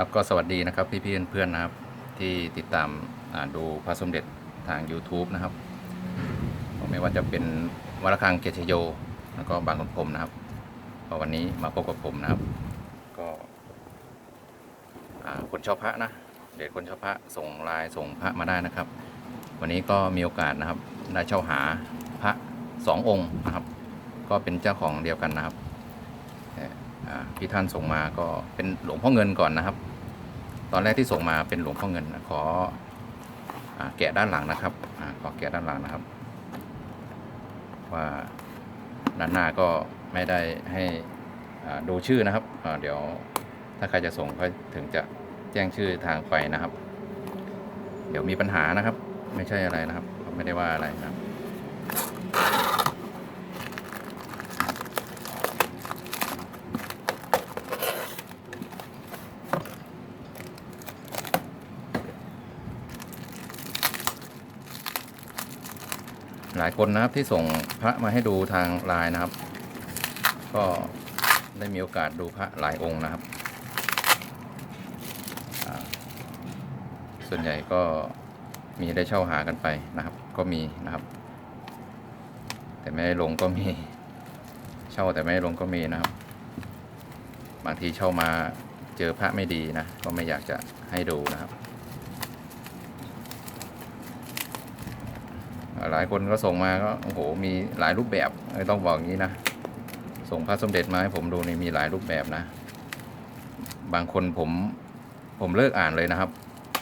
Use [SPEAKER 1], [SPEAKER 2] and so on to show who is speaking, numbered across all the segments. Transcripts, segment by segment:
[SPEAKER 1] ครับก็สวัสดีนะครับพี่ๆเพื่อนๆนะครับ ที่ติดตามดูพระสมเด็จทาง YouTube นะครับ ไม่ว่าจะเป็นวรคังเกชโย แล้วก็บางคนพรมนะครับวันนี้มาพบกับผมนะครับ ก็คนชอบพระนะเด็กคนชอบพระส่งลน์ส่งพระมาได้นะครับ วันนี้ก็มีโอกาสนะครับได้เช่าหาพระสององค์นะครับ ก็เป็นเจ้าของเดียวกันนะครับพี่ท่านส่งมาก็เป็นหลวงพ่อเงินก่อนนะครับ ตอนแรกที่ส่งมาเป็นหลวงพ่อเงินนะขออแกะด้านหลังนะครับอขอแกะด้านหลังนะครับ ว่าด้านหน้าก็ไม่ได้ให้ดูชื่อนะครับเดี๋ยวถ้าใครจะส่งก็ถึงจะแจ้งชื่อทางไปนะครับ เดี๋ยวมีปัญหานะครับ ไม่ใช่อะไรนะครับ ไม่ได้ว่าอะไรนะครับ หลายคนนะครับที่ส่งพระมาให้ดูทางไลน์นะครับ ก็ได้มีโอกาสดูพระหลายองค์นะครับ ส่วนใหญ่ก็มีได้เช่าหากันไปนะครับ ก็มีนะครับ แต่ไม่ได้ลงก็มี เช่าแต่ไม่ได้ลงก็มีนะครับ บางทีเช่ามาเจอพระไม่ดีนะ ก็ไม่อยากจะให้ดูนะครับ ห ลายคนก็ส่งมาก็โอ้โหมีหลายรูปแบบต้องบอกอย่างนี้นะส่งพระสมเด็จมาให้ผมดูนี่มีหลายรูปแบบนะ บางคนผมผมเลิกอ่านเลยนะครับ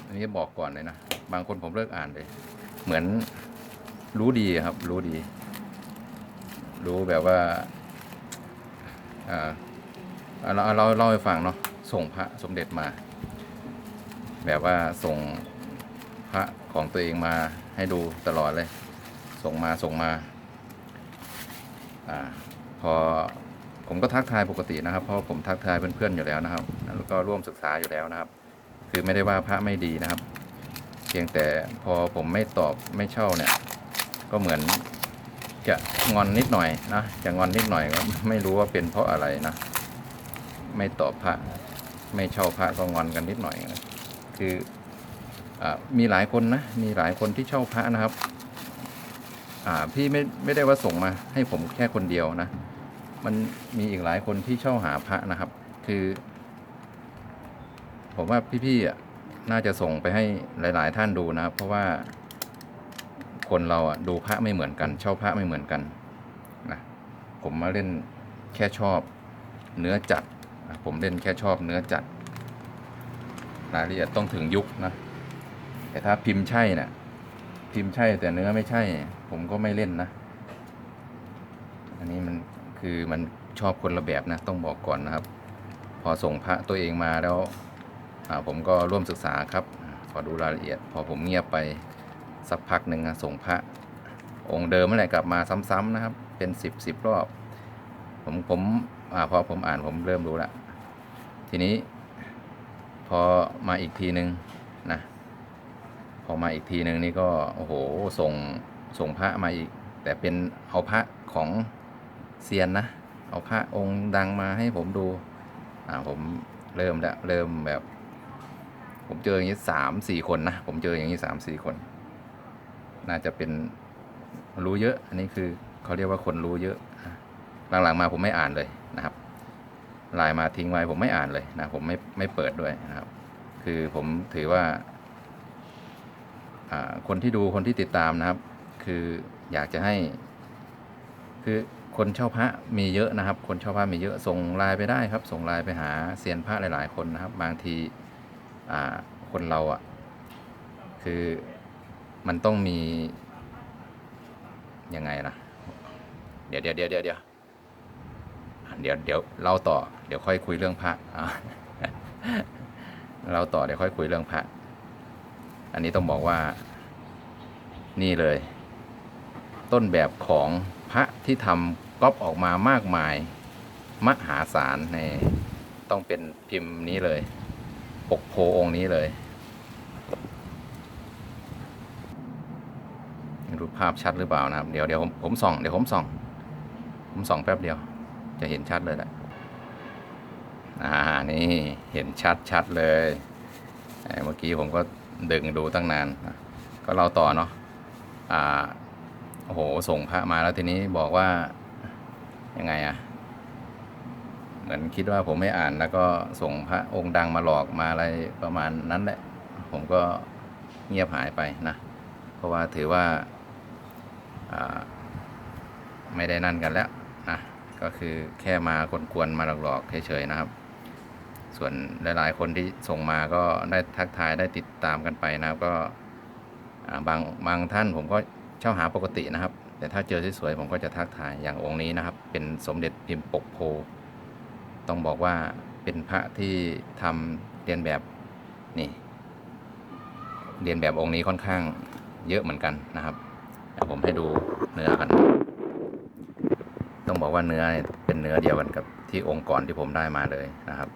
[SPEAKER 1] อันนี้บอกก่อนเลยนะบางคนผมเลิกอ่านเลย เหมือนรู้ดีครับ รู้ดี รู้แบบว่าอ่าเราเราเล่าให้ฟังเนาะส่งพระสมเด็จมา แบบว่าส่งพระของตัวเองมาให้ดูตลอดเลย ส่งมาส่งมาอาพอผมก็ทักทายปกตินะครับ เพราะผมทักทายเพื่อนๆอยู่แล้วนะครับแล้วก็ร่วมศึกษาอยู่แล้วนะครับ คือไม่ได้ว่าพระไม่ดีนะครับ เพียงแต่พอผมไม่ตอบไม่เช่าเนี่ย ก็เหมือนจะงอนนิดหน่อยนะจะงอนนิดหน่อยก็ไม่รู้ว่าเป็นเพราะอะไรนะ ไม่ตอบพระ ไม่เช่าพระก็งอนกันนิดหน่อยนะคืออมีหลายคนนะมีหลายคนที่เช่าพระนะครับ อ่าพี่ไม่ไม่ได้ว่าส่งมาให้ผมแค่คนเดียวนะ มันมีอีกหลายคนที่เช่าหาพระนะครับ คือ ผมว่าพี่ๆอะน่าจะส่งไปให้หลาย ๆ ท่านดูนะเพราะว่าคนเราอะดูพระไม่เหมือนกัน เช่าพระไม่เหมือนกันนะผมมาเล่นแค่ชอบ เนื้อจัดนะผมเล่นแค่ชอบเนื้อจัดรายละเอียดต้องถึงยุคนะแต่ถ้าพิมพ์ใช่เนะ่ะพิมพ์ใช่แต่เนื้อไม่ใช่ ผมก็ไม่เล่นนะ อันนี้มันคือมันชอบคนละแบบนะ ต้องบอกก่อนนะครับ พอส่งพระตัวเองมาแล้วผมก็ร่วมศึกษาครับ ขอดูรายละเอียด พอผมเงียบไปสักพักหนึ่งนะส่งพระองค์เดิมนั่นแหละกลับมาซ้ำๆนะครับ เป็นสิบสิบรอบ ผมผมอพอผมอ่านผมเริ่มรู้ละทีนี้ พอมาอีกทีหนึ่งนะ พอมาอีกทีหนึ่งนี่ก็ โอ้โหส่ง ส่งพระมาอีก แต่เป็นเอาพระของเซียนนะ เอาพระองค์ดังมาให้ผมดู อ่าผมเริ่มแล้วเริ่มแบบ ผมเจออย่างนี้สามสี่คนนะ ผมเจออย่างนี้สามสี่คน น่าจะเป็นรู้เยอะ อันนี้คือเขาเรียกว่าคนรู้เยอะหลังๆมาผมไม่อ่านเลยนะครับไลน์มาทิ้งไว้ผมไม่อ่านเลยนะผมไม่ไม่เปิดด้วยนะครับ คือผมถือว่าคนที่ดูคนที่ติดตามนะครับ คืออยากจะให้ คือคนเช่าพระมีเยอะนะครับ คนเช่าพระมีเยอะส่งไลน์ไปได้ครับ ส่งไลน์ไปหาเซียนพระหลาย ๆ คนนะครับ บางทีอ่าคนเราอะ คือมันต้องมียังไงล่ะ เดี๋ยวเดี๋ยวเดี๋ยวเดี๋ยวเดี๋ยวเดี๋ยวเดี๋ยวเราต่อเดี๋ยวค่อยคุยเรื่องพระอ่าเราต่อเดี๋ยวค่อยคุยเรื่องพระ อันนี้ต้องบอกว่า นี่เลย ต้นแบบของพระที่ทำก๊อปออกมามากมาย มหาศาลในต้องเป็นพิมพ์นี้เลย ปกโพองค์นี้เลยไม่รู้ภาพชัดหรือเปล่านะครับ เดี๋ยวเดี๋ยวผมส่องเดี๋ยวผมส่อง ผมส่องแป๊บเดียว จะเห็นชัดเลยแหละอ่านี่เห็นชัดชัดเลยเมื่อกี้ผมก็ดึงดูตั้งนาน ก็เล่าต่อเนาะอ่า โอ้โห ส่งพระมาแล้วทีนี้บอกว่า ยังไงอะเหมือนคิดว่าผมไม่อ่านแล้วก็ส่งพระองค์ดังมาหลอกมาอะไรประมาณนั้นแหละ ผมก็เงียบหายไปนะ เพราะว่าถือว่าไม่ได้นั่นกันแล้วนะก็คือแค่มากวนๆมาหลอกๆเฉยๆนะครับ ส่วนหลายๆคนที่ส่งมาก็ได้ทักทายได้ติดตามกันไปนะครับ ก็บางบางท่านผมก็ เช่าหาปกตินะครับ แต่ถ้าเจอสวยๆผมก็จะทักทายอย่างองค์นี้นะครับ เป็นสมเด็จพิมพ์ปกโพ ต้องบอกว่าเป็นพระที่ทำเรียนแบบนี่เรียนแบบองค์นี้ค่อนข้างเยอะเหมือนกันนะครับเดี๋ยวผมให้ดูเนื้อกัน ต้องบอกว่าเนื้อเนี่ยเป็นเนื้อเดียวกันกับที่องค์ก่อนที่ผมได้มาเลยนะครับ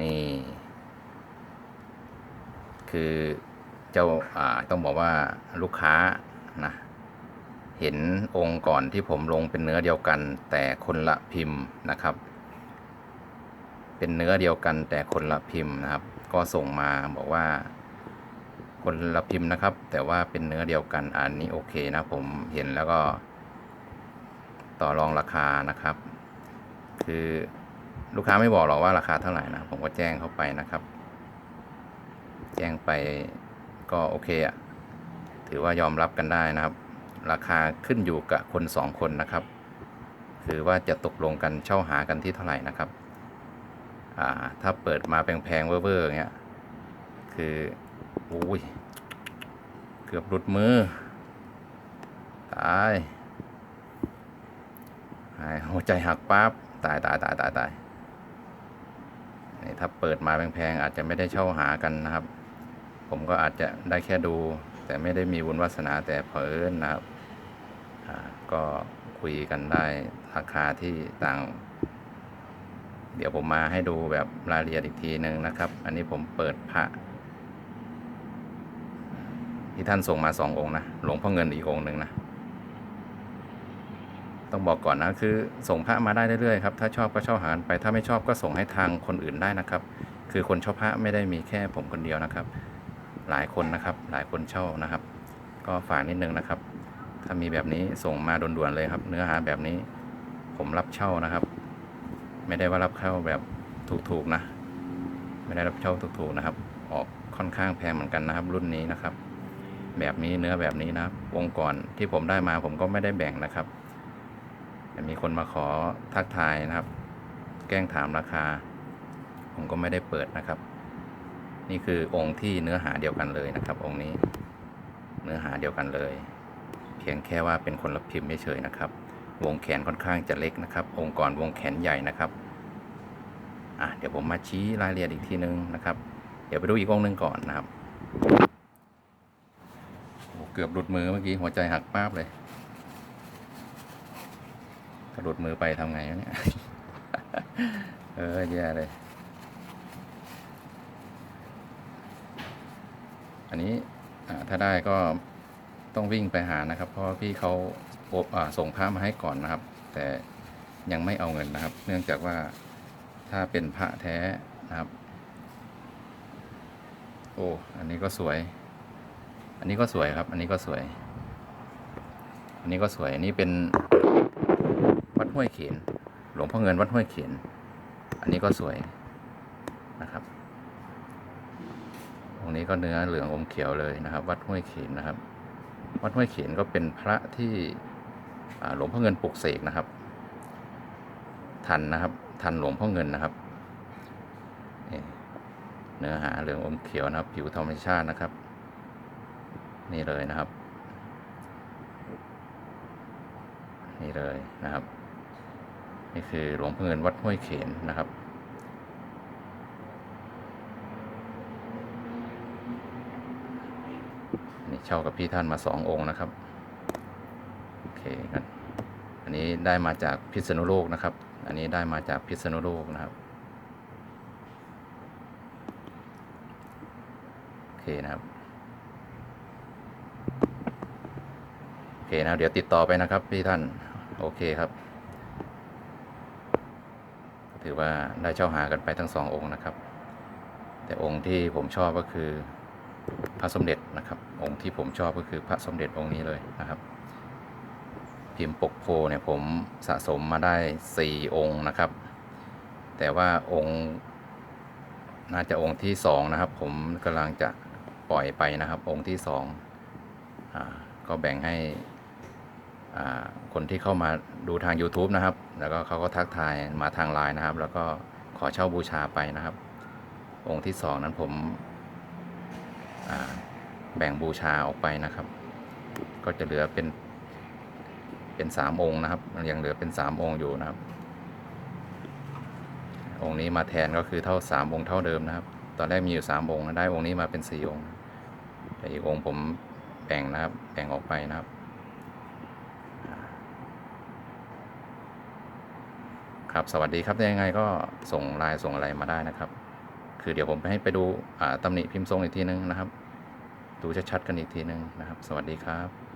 [SPEAKER 1] นี่ คือ เจ้าอ่าต้องบอกว่าลูกค้านะเห็นองค์ก่อนที่ผมลงเป็นเนื้อเดียวกัน แต่คนละพิมพ์นะครับ เป็นเนื้อเดียวกัน แต่คนละพิมพ์นะครับ ก็ส่งมาบอกว่า คนละพิมพ์นะครับ แต่ว่าเป็นเนื้อเดียวกันอันนี้โอเคนะผมเห็นแล้วก็ ต่อรองราคานะครับ คือลูกค้าไม่บอกหรอกว่าราคาเท่าไหร่นะผมก็แจ้งเข้าไปนะครับ แจ้งไป ก็โอเคอะถือว่ายอมรับกันได้นะครับ ราคาขึ้นอยู่กับคนสองคนนะครับ คือว่าจะตกลงกันเช่าหากันที่เท่าไหร่นะครับอ่าถ้าเปิดมาแพงๆเว่อร์ๆเงี้ยคืออุ้ยเกือบหลุดมือตายหายหัวใจหักปั๊บตายตายตายตายตายนี่ถ้าเปิดมาแพงๆอาจจะไม่ได้เช่าหากันนะครับ ผมก็อาจจะได้แค่ดู แต่ไม่ได้มีบุญวาสนาแต่เผอิญนะครับก็คุยกันได้ราคาที่ต่าง เดี๋ยวผมมาให้ดูแบบรายละเอียดอีกทีหนึ่งนะครับ อันนี้ผมเปิดพระ ที่ท่านส่งมาสององค์นะหลวงพ่อเงินอีกองค์หนึ่งนะต้องบอกก่อนนะคือส่งพระมาได้เรื่อยๆครับถ้าชอบก็เช่าหากันไปถ้าไม่ชอบก็ส่งให้ทางคนอื่นได้นะครับ คือคนช่าพระไม่ได้มีแค่ผมคนเดียวนะครับ หลายคนนะครับ หลายคนเช่านะครับ ก็ฝากนิดนึงนะครับ ถ้ามีแบบนี้ส่งมาด่วนๆเลยครับ เนื้อหาแบบนี้ผมรับเช่านะครับ ไม่ได้ว่ารับเช่าแบบถูกๆนะ ไม่ได้รับเช่าถูกๆนะครับ ออกค่อนข้างแพงเหมือนกันนะครับ รุ่นนี้นะครับ แบบนี้เนื้อแบบนี้นะครับวงก่อนที่ผมได้มาผมก็ไม่ได้แบ่งนะครับแต่มีคนมาขอทักทายนะครับ แกล้งถามราคา ผมก็ไม่ได้เปิดนะครับ นี่คือองค์ที่เนื้อหาเดียวกันเลยนะครับ องค์นี้เนื้อหาเดียวกันเลย เพียงแค่ว่าเป็นคนละพิมพ์เฉยๆนะครับ วงแขนค่อนข้างจะเล็กนะครับ องค์ก่อนวงแขนใหญ่นะครับอะเดี๋ยวผมมาชี้รายละเอียดอีกทีนึงนะครับ เดี๋ยวไปดูอีกองค์หนึ่งก่อนนะครับโอ้เกือบหลุดมือเมื่อกี้หัวใจหักป้าบเลยถ้าหลุดมือไปทำไงเนี่ยเออแย่เลย อันนี้ถ้าได้ก็ต้องวิ่งไปหานะครับ เพราะพี่เขาอบอ่าส่งพระมาให้ก่อนนะครับ แต่ยังไม่เอาเงินนะครับ เนื่องจากว่าถ้าเป็นพระแท้นะครับ โอ้ อันนี้ก็สวย อันนี้ก็สวยครับ อันนี้ก็สวย อันนี้ก็สวย อันนี้เป็นวัดห้วยเขนหลวงพ่อเงินวัดห้วยเขนอันนี้ก็สวยนะครับ ต รงนี้ก็เนื้อเหลืองอมเขียวเลยนะครับ วัดห้วยเขนนะครับ วัดห้วยเขนก็เป็นพระที่หลวงพ่อเงินปลุกเสกนะครับ ทันนะครับ ทันหลวงพ่อเงินนะครับเนื้อหาเหลืองอมเขียวนะครับ ผิวธรรมชาตินะครับ นี่เลยนะครับ นี่เลยนะครับ นี่คือหลวงพ่อเงินวัดห้วยเขนนะครับ นี่เช่ากับพี่ท่านมาสององค์นะครับโอเคกันอันนี้ได้มาจากพิษณุโลกนะครับ อันนี้ได้มาจากพิษณุโลกนะครับโอเคนะครับโอเคนะเดี๋ยวติดต่อไปนะครับพี่ท่านโอเคครับถือว่าได้เช่าหากันไปทั้งสององค์นะครับ แต่องค์ที่ผมชอบก็คือ พระสมเด็จนะครับ องค์ที่ผมชอบก็คือพระสมเด็จองค์นี้เลยนะครับพิมพ์ปกโพเนี่ยผมสะสมมาได้สี่องค์นะครับ แต่ว่าองค์น่าจะองค์ที่สองนะครับ ผมกำลังจะปล่อยไปนะครับ องค์ที่สองอาก็แบ่งให้คนที่เข้ามาดูทาง YouTube นะครับ แล้วก็เขาก็ทักทายมาทางไลน์นะครับ แล้วก็ขอเช่าบูชาไปนะครับ องค์ที่สองนั้นผม แบ่งบูชาออกไปนะครับ ก็จะเหลือเป็นเป็นสามองค์นะครับยังเหลือเป็นสามองค์อยู่นะครับ องค์นี้มาแทนก็คือเท่าสามองค์เท่าเดิมนะครับ ตอนแรกมีอยู่สามองค์ได้องค์นี้มาเป็นสี่องค์แต่อีกองค์ผมแบ่งนะครับแบ่งออกไปนะครับครับสวัสดีครับยังไงก็ส่งไลน์ส่งอะไรมาได้นะครับ คือเดี๋ยวผมไปให้ไปดูตำหนิพิมพ์ทรงอีกทีนึงนะครับ ดูชัดๆกันอีกทีนึงนะครับ สวัสดีครับ